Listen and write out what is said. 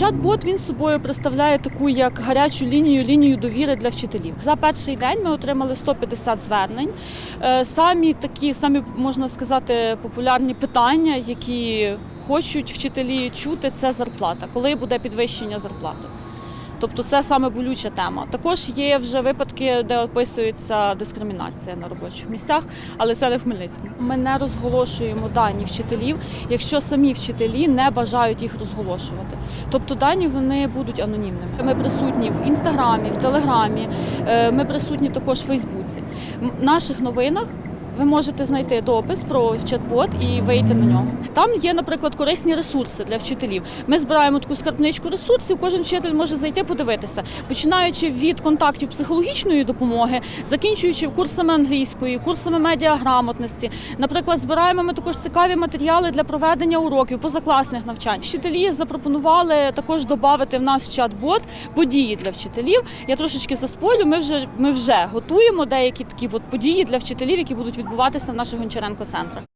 Чат-бот він собою представляє таку як гарячу лінію, лінію довіри для вчителів. За перший день ми отримали 150 звернень. Е, Самі такі, самі можна сказати, популярні питання, які хочуть вчителі чути, це зарплата. Коли буде підвищення зарплати? Тобто це саме болюча тема. Також є вже випадки, де описується дискримінація на робочих місцях, але це не в Хмельницькому. Ми не розголошуємо дані вчителів, якщо самі вчителі не бажають їх розголошувати. Тобто дані вони будуть анонімними. Ми присутні в інстаграмі, в телеграмі, е, ми присутні також в Фейсбуці. В наших новинах. Ви можете знайти допис про чат-бот і вийти на нього. Там є, наприклад, корисні ресурси для вчителів. Ми збираємо таку скарбничку ресурсів. Кожен вчитель може зайти подивитися, починаючи від контактів психологічної допомоги, закінчуючи курсами англійської, курсами медіаграмотності. Наприклад, збираємо ми також цікаві матеріали для проведення уроків, позакласних навчань. Вчителі запропонували також додати в наш чат-бот події для вчителів. Я трошечки заспойлю. Ми вже ми вже готуємо деякі такі от події для вчителів, які будуть відбуватися в наших Гончаренко центрах.